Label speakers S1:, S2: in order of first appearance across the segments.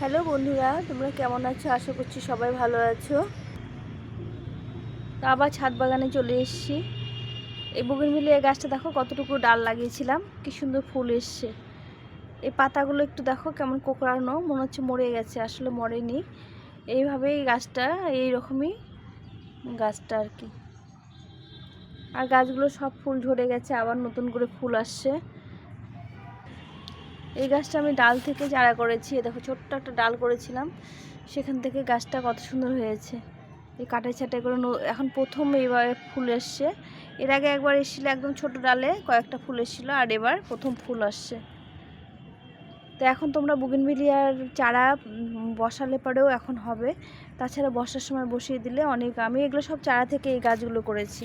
S1: Hello বন্ধুরা, তোমরা কেমন আছো? আশা করছি সবাই ভালো আছো। তো আবার ছাদ বাগানে চলে এসেছি। এই বুগিন মিলে এই গাছটা দেখো, কতটুকু ডাল লাগিয়েছিলাম, কি সুন্দর ফুল এসছে। এই পাতাগুলো একটু দেখো, কেমন কোকড়ানো, মনে হচ্ছে মরে গেছে, আসলে মরেনি। এইভাবেই এই গাছটা এই রকমই গাছটা আর কি। আর গাছগুলো সব ফুল ঝরে গেছে, আবার নতুন করে ফুল আসছে। এই গাছটা আমি ডাল থেকে চারা করেছি। দেখো, ছোট্ট একটা ডাল করেছিলাম। সেখান থেকে গাছটা কত সুন্দর হয়েছে। এই কাটাই ছাটাই করে এখন প্রথম এবার ফুল এসছে। এর আগে একবার এসেছিল একদম ছোট ডালে, কয়েকটা ফুল এসেছিল, আর এবার প্রথম ফুল আসছে। তো এখন তোমরা বুগিনভিলিয়ার চারা বসালে পরেও এখন হবে। তাছাড়া বর্ষার সময় বসিয়ে দিলে অনেক আমি এগুলো সব চারা থেকে এই গাছগুলো করেছি।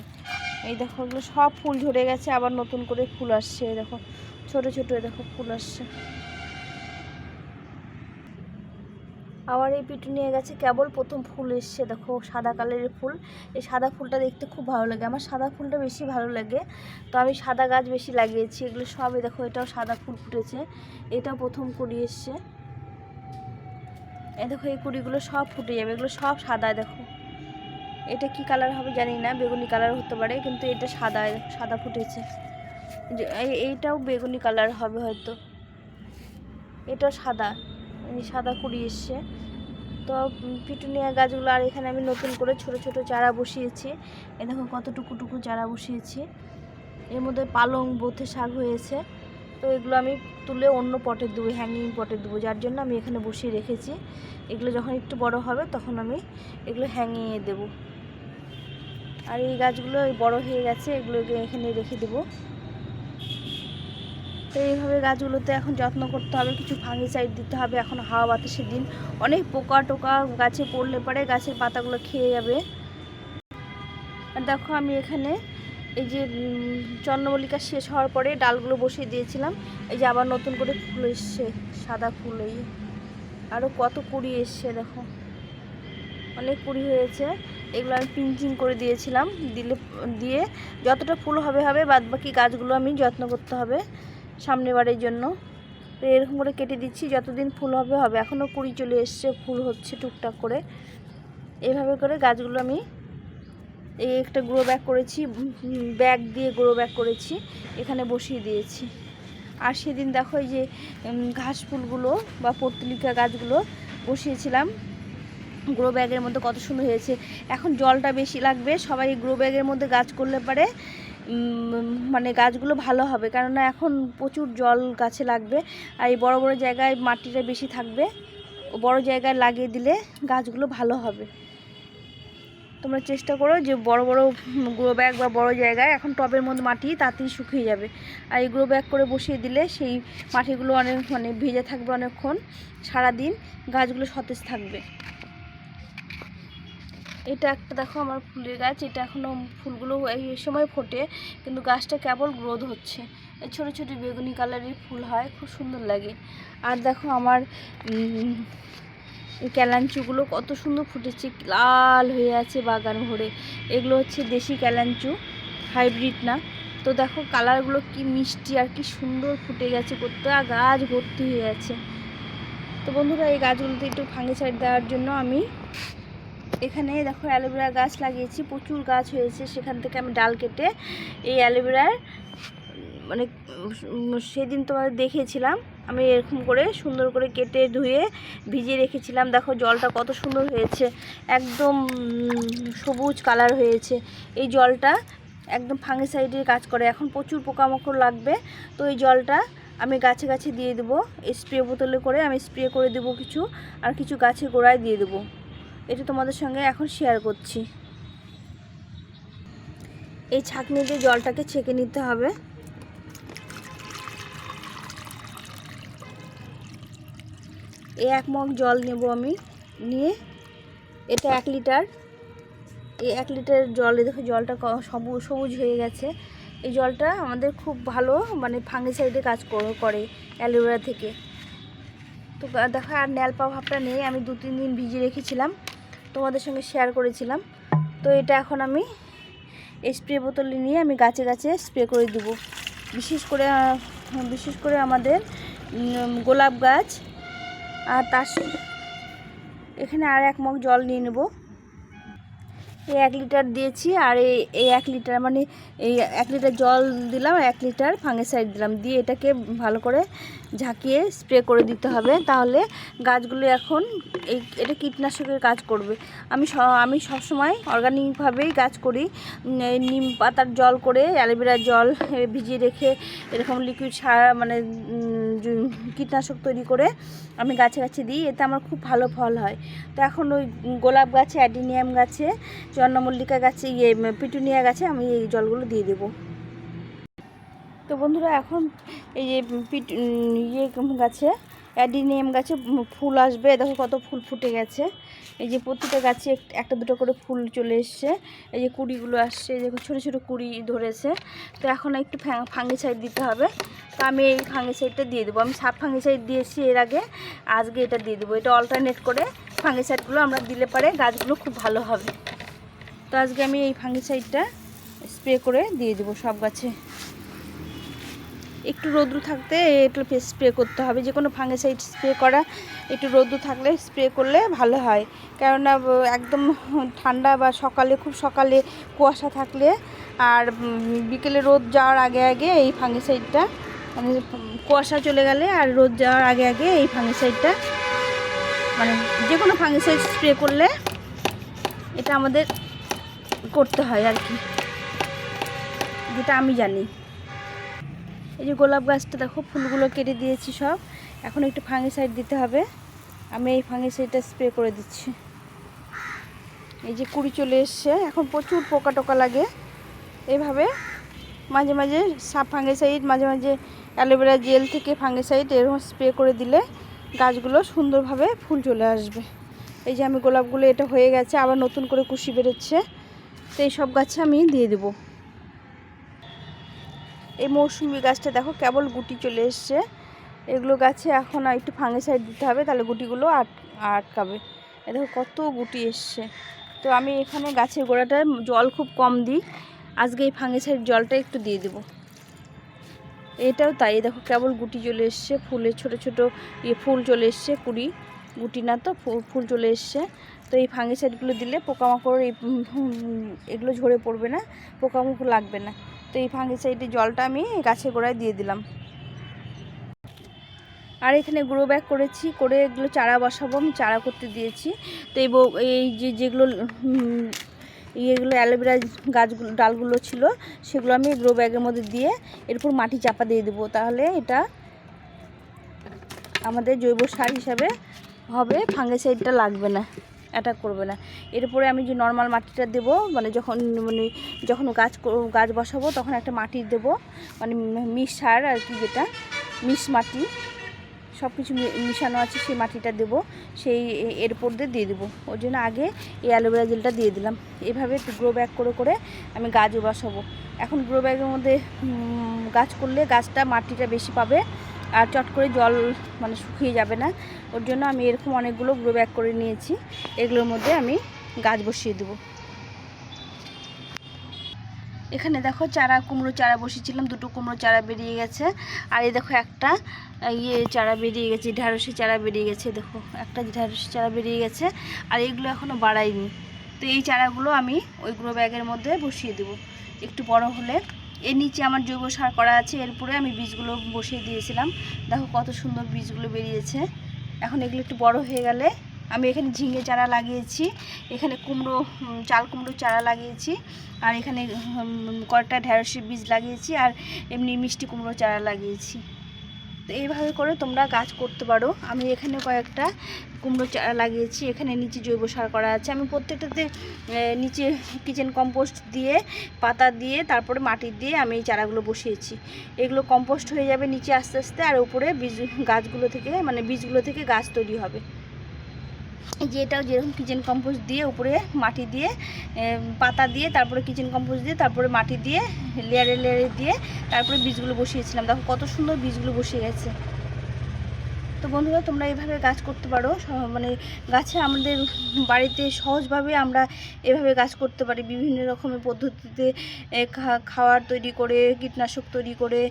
S1: এই দেখো, এগুলো সব ফুল ঝরে গেছে, আবার নতুন করে ফুল আসছে দেখো, ছোট ছোট দেখো ফুল আসছে। আবার এই পিটুনিয়া গাছে, কেবল প্রথম ফুল এসছে, দেখো, সাদা কালারের ফুল। এই সাদা ফুলটা দেখতে খুব ভালো লাগে, আমার সাদা ফুলটা বেশি ভালো লাগে। তো আমি সাদা গাছ বেশি লাগিয়েছি, এগুলো সবই দেখো, এটাও সাদা ফুল ফুটেছে, এটাও প্রথম কুড়ি এসছে। এই দেখো, এই কুড়িগুলো সব ফুটে যাবে, এগুলো সব সাদা দেখো। এটা কি কালার হবে জানি না বেগুনি কালার হতে পারে, কিন্তু এটা সাদা সাদা ফুটেছে। এই- এইটাও বেগুনি কালার হবে হয়তো। এটাও সাদা সাদা কুড়ি এসছে। তো পিটুনিয়া গাছগুলো আর এখানে আমি নতুন করে ছোট ছোট চারা বসিয়েছি। এ দেখো কতটুকু টুকু চারা বসিয়েছি। এর মধ্যে পালং, বোথে শাক হয়েছে। তো এগুলো আমি তুলে অন্য পটে দেবো হ্যাঙ্গিং পটে দেবো, যার জন্য আমি এখানে বসিয়ে রেখেছি। এগুলো যখন একটু বড় হবে, তখন আমি এগুলো হ্যাঙ্গিংয়ে দেবো। আর এই গাছগুলো বড় হয়ে গেছে, এগুলোকে এখানে রেখে দেবো। তো এইভাবে গাছগুলোতে এখন যত্ন করতে হবে, কিছু ফাঙ্গিসাইড দিতে হবে, এখন হাওয়া বাতাসের দিন। অনেক পোকা টোকা গাছে পড়লে পরে গাছের পাতাগুলো খেয়ে যাবে। আর দেখো আমি এখানে এই যে চন্দ্রমল্লিকা শেষ হওয়ার পরে ডালগুলো বসিয়ে দিয়েছিলাম। এই যে আবার নতুন করে ফুল এসছে, সাদা ফুল এই। আরও কত কুড়ি এসছে দেখো। অনেক কুড়ি হয়েছে। এগুলো আমি পিঞ্চিং করে দিয়েছিলাম। দিলে, দিয়ে যতটা ফুল হবে হবে বাদ বাকি গাছগুলো আমি যত্ন করতে হবে সামনের বারের জন্য। তো এরকম করে কেটে দিচ্ছি, যতদিন ফুল হবে হবে। এখনও কুড়ি চলে এসছে, ফুল হচ্ছে টুকটাক করে। এইভাবে করে গাছগুলো আমি এই একটা গ্রো ব্যাগ করেছি ব্যাগ দিয়ে গ্রো ব্যাগ করেছি, এখানে বসিয়ে দিয়েছি। আর সেদিন দেখো যে ঘাস ফুলগুলো বা পর্তুলিকা গাছগুলো বসিয়েছিলাম। গ্রো ব্যাগের মধ্যে কত সুন্দর হয়েছে। এখন জলটা বেশি লাগবে, সবাই গ্রো ব্যাগের মধ্যে গাছ করলে পারে মানে গাছগুলো ভালো হবে, কেননা এখন প্রচুর জল গাছে লাগবে, আর এই বড় বড় জায়গায় মাটিটা বেশি থাকবে, বড় জায়গায় লাগিয়ে দিলে গাছগুলো ভালো হবে। তোমরা চেষ্টা করো যে বড় বড় গ্রো ব্যাগ বা বড় জায়গায়, এখন টবের মধ্যে মাটি তাড়াতাড়ি শুকিয়ে যাবে। আর এই গ্রো ব্যাগ করে বসিয়ে দিলে সেই মাটিগুলো অনেক মানে ভেজে থাকবে অনেকক্ষণ, সারাদিন গাছগুলো সতেজ থাকবে। এটা একটা দেখো আমার ফুলের গাছ, এটা এখনও ফুলগুলো এই সময় ফোটে, কিন্তু গাছটা কেবল গ্রোথ হচ্ছে। ছোটো ছোটো বেগুনি কালারের ফুল হয়, খুব সুন্দর লাগে। আর দেখো আমার ক্যালাঞ্চুগুলো কত সুন্দর ফুটেছে, লাল হয়ে আছে বাগান ভরে। এগুলো হচ্ছে দেশি ক্যালাঞ্চু হাইব্রিড না। তো দেখো কালারগুলো কি মিষ্টি আর কি সুন্দর ফুটে গেছে গোটা গাছ ভর্তি হয়ে আছে। তো বন্ধুরা, এই গাছগুলোতে একটু ফাঙ্গিসাইড দেওয়ার জন্য আমি এখানে দেখো অ্যালোভেরা গাছ লাগিয়েছি, প্রচুর গাছ হয়েছে। সেখান থেকে আমি ডাল কেটে এই অ্যালোভেরার মানে সেদিন তোমাদের দেখিয়েছিলাম। আমি এরকম করে সুন্দর করে কেটে ধুয়ে ভিজিয়ে রেখেছিলাম। দেখো জলটা কত সুন্দর হয়েছে। একদম সবুজ কালার হয়েছে। এই জলটা একদম ফাঙ্গিসাইডের কাজ করে। এখন প্রচুর পোকামাকড় লাগবে। তো এই জলটা আমি গাছে গাছে দিয়ে দেবো। স্প্রে বোতলে করে আমি স্প্রে করে দেবো কিছু। আর কিছু গাছের গোড়ায় দিয়ে দেবো। এটা তোমাদের সঙ্গে এখন শেয়ার করছি। এই ছাঁকনি দিয়ে জলটাকে ছেঁকে নিতে হবে। এই এক মগ জল নেব আমি, নিয়ে এটা এক লিটার এই এক লিটার জলে দেখো জলটা সবুজ সবুজ হয়ে গেছে। এই জলটা আমাদের খুব ভালো মানে ফাঙ্গিসাইডে কাজ করে অ্যালোভেরা থেকে। তো দেখো, আর ন্যালপা ভাবটা নেই। আমি দু, তিন দিন ভিজিয়ে রেখেছিলাম। তোমাদের সঙ্গে শেয়ার করেছিলাম। তো এটা এখন আমি স্প্রে বোতল নিয়ে আমি গাছে গাছে স্প্রে করে দেবো। বিশেষ করে বিশেষ করে আমাদের গোলাপ গাছ। আর তার এখানে আর এক মগ জল নিয়ে নেব। এই এক লিটার দিয়েছি আর এই এক লিটার মানে এই এক লিটার জল দিলাম, এক লিটার ফাঙ্গিসাইড দিলাম। দিয়ে এটাকে ভালো করে ঝাঁকিয়ে স্প্রে করে দিতে হবে। তাহলে গাছগুলো এখন এই, এটা কীটনাশকের কাজ করবে। আমি আমি সবসময় অর্গানিকভাবেই গাছ করি। নিম পাতার জল করে, অ্যালোভেরার জল ভিজিয়ে রেখে এরকম লিকুইড সার মানে কীটনাশক তৈরি করে আমি গাছে গাছে দিই। এতে আমার খুব ভালো ফল হয়। তো এখন ওই গোলাপ গাছে, অ্যাডিনিয়াম গাছে চন্দ্রমল্লিকা গাছে ইয়ে পিটুনিয়া গাছে আমি এই জলগুলো দিয়ে দেবো। তো বন্ধুরা, এখন এই যে পিট ইয়ে গাছে, অ্যাডিনিয়াম গাছে ফুল আসবে। দেখো কত ফুল ফুটে গেছে। এই যে প্রতিটা গাছে এক- একটা দুটো করে ফুল চলে এসছে। এই যে কুড়িগুলো আসছে দেখো ছোটো ছোটো কুড়ি ধরেছে। তো এখন একটু ফাঙ্গিসাইড দিতে হবে। তো আমি এই ফাঙ্গিসাইডটা দিয়ে দেবো। আমি সাপ ফাঙ্গিসাইড দিয়েছি এর আগে, আজকে এটা দিয়ে দেবো। এটা অল্টারনেট করে ফাঙ্গিসাইডগুলো আমরা দিলে পারে গাছগুলো খুব ভালো হবে। তো আজকে আমি এই ফাঙ্গিসাইডটা স্প্রে করে দিয়ে দেবো সব গাছে। একটু রৌদ্র থাকতে একটু স্প্রে করতে হবে। যে কোনো ফাঙ্গিসাইড স্প্রে করা, একটু রৌদ্র থাকলে স্প্রে করলে ভালো হয়। কেননা, একদম ঠান্ডা বা সকালে, খুব সকালে কুয়াশা থাকলে আর বিকেলে রোদ যাওয়ার আগে আগে এই ফাঙ্গিসাইডটা মানে কুয়াশা চলে গেলে আর রোদ যাওয়ার আগে আগে এই ফাঙ্গিসাইডটা মানে যে কোনো ফাঙ্গিসাইড স্প্রে করলে এটা আমাদের করতে হয় আর কি। যেটা আমি জানি। এই যে গোলাপ গাছটা দেখো, ফুলগুলো কেটে দিয়েছি সব। এখন একটু ফাঙ্গিসাইড দিতে হবে। আমি এই ফাঙ্গিসাইডটা স্প্রে করে দিচ্ছি। এই যে কুড়ি চলে এসছে। এখন প্রচুর পোকা টোকা লাগে। এইভাবে মাঝে মাঝে সাপ ফাঙ্গিসাইড, মাঝে মাঝে অ্যালোভেরা জেল থেকে ফাঙ্গিসাইড এরকম স্প্রে করে দিলে গাছগুলো সুন্দরভাবে ফুল চলে আসবে। এই যে আমি গোলাপগুলো, এটা হয়ে গেছে। আবার নতুন করে কুশি বেরোচ্ছে। তো এই সব গাছে আমি দিয়ে দেবো। এই মৌসুমি গাছটা দেখো কেবল গুটি চলে এসছে। এগুলো গাছে এখন একটু ফাঙ্গিসাইড দিতে হবে, তাহলে গুটিগুলো আট, আটকাবে। এ দেখো কত গুটি এসছে। তো আমি এখানে গাছের গোড়াটায় জল খুব কম দিই। আজকে এই ফাঙ্গিসাইড জলটা একটু দিয়ে দেবো। এটাও তাই দেখো কেবল গুটি চলে এসছে ফুলের ছোট ছোট ইয়ে ফুল চলে এসছে, কুড়ি গুটি না তো ফুল চলে এসছে। তো এই ফাঙ্গিসাইডগুলো দিলে পোকামাকড় এই এগুলো ঝরে পড়বে না, পোকামাকড় লাগবে না। তো এই ফাঙ্গিসাইডের জলটা আমি গাছের গোড়ায় দিয়ে দিলাম। আর এখানে গ্রো ব্যাগ করেছি, করে এগুলো চারা বসাবো, আমি চারা করতে দিয়েছি। তো এই এই যে, যেগুলো ইয়েগুলো অ্যালোভেরা গাছগুলো, ডালগুলো ছিল, সেগুলো আমি গ্রো ব্যাগের মধ্যে দিয়ে এরপর মাটি চাপা দিয়ে দেবো। তাহলে এটা আমাদের জৈব সার হিসাবে হবে ফাঙ্গিসাইডটা লাগবে না। অ্যাটাক করবে না। এরপরে আমি যে নর্মাল মাটিটা দেব মানে যখন মানে যখন গাছ গাছ বসাবো তখন একটা মাটি দেব মানে মিশ সার আর কি যেটা, মিশ মাটি সব কিছু মিশানো আছে সেই মাটিটা দেব, সেই এরপর দিয়ে দিয়ে দেবো। ওর জন্য আগে এই অ্যালোভেরা জেলটা দিয়ে দিলাম। এভাবে একটু গ্রো ব্যাগ করে করে আমি গাছ বসাবো। এখন গ্রো ব্যাগের মধ্যে গাছ করলে গাছটা মাটিটা বেশি পাবে। আর চট করে জল মানে শুকিয়ে যাবে না। ওর জন্য আমি এরকম অনেকগুলো গ্রো ব্যাগ করে নিয়েছি। এগুলোর মধ্যে আমি গাছ বসিয়ে দেবো। এখানে দেখো চারা কুমড়ো চারা বসিয়েছিলাম দুটো কুমড়ো চারা বেরিয়ে গেছে। আর এই দেখো একটা ইয়ে চারা বেরিয়ে গেছে ঢ্যাঁড়সি চারা বেরিয়ে গেছে, দেখো। একটা ঢ্যাঁড়সি চারা বেরিয়ে গেছে, আর এগুলো এখনও বাড়াইনি। তো এই চারাগুলো আমি ওই গ্রো ব্যাগের মধ্যে বসিয়ে দেবো। একটু বড় হলে এর নিচে আমার জৈব সার করা আছে এরপরে আমি বীজগুলো বসিয়ে দিয়েছিলাম। দেখো কত সুন্দর বীজগুলো বেরিয়েছে। এখন এগুলো একটু বড় হয়ে গেলে আমি এখানে ঝিঙে চারা লাগিয়েছি, এখানে কুমড়ো চাল কুমড়ো চারা লাগিয়েছি, আর এখানে কয়েকটা ঢেঁড়সের বীজ লাগিয়েছি, আর এমনি মিষ্টি কুমড়ো চারা লাগিয়েছি। তো এইভাবে করে তোমরা গাছ করতে পারো। আমি এখানে কয়েকটা কুমড়ো চারা লাগিয়েছি, এখানে নিচে জৈব সার করা আছে। আমি প্রত্যেকটাতে নিচে কিচেন কম্পোস্ট দিয়ে, পাতা দিয়ে, তারপরে মাটি দিয়ে আমি এই চারাগুলো বসিয়েছি। এগুলো কম্পোস্ট হয়ে যাবে নিচে আস্তে আস্তে, আর উপরে বীজ, গাছগুলো থেকে মানে বীজগুলো থেকে গাছ তৈরি হবে। যে এটাও যেরকম কিচেন কম্পোস্ট দিয়ে উপরে মাটি দিয়ে পাতা দিয়ে, তারপরে কিচেন কম্পোস্ট দিয়ে, তারপরে মাটি দিয়ে লেয়ারে লেয়ারে দিয়ে, তারপরে বীজগুলো বসিয়েছিলাম। দেখো কত সুন্দর বীজগুলো বসে গেছে। তো বন্ধুরা, তোমরা এভাবে গাছ করতে পারো। মানে গাছে আমাদের বাড়িতে সহজভাবে আমরা এভাবে গাছ করতে পারি। বিভিন্ন রকমের পদ্ধতিতে খাওয়ার তৈরি করে, কীটনাশক তৈরি করে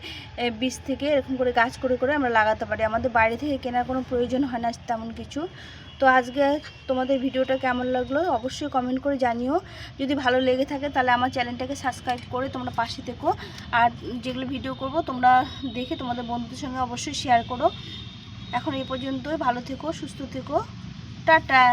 S1: বীজ থেকে এরকম করে গাছ করে করে আমরা লাগাতে পারি। আমাদের বাইরে থেকে কেনার কোনো প্রয়োজন হয় না তেমন কিছু। তো আজকে তোমাদের ভিডিওটা কেমন লাগল অবশ্যই কমেন্ট করে জানিও। যদি ভালো লেগে থাকে তাহলে আমার চ্যানেলটাকে সাবস্ক্রাইব করে তোমরা পাশে থেকো। আর যেগুলো ভিডিও করব তোমরা দেখে তোমাদের বন্ধুদের সঙ্গে অবশ্যই শেয়ার করো। এখন এই পর্যন্তই ভালো থেকো সুস্থ থেকো টাটা।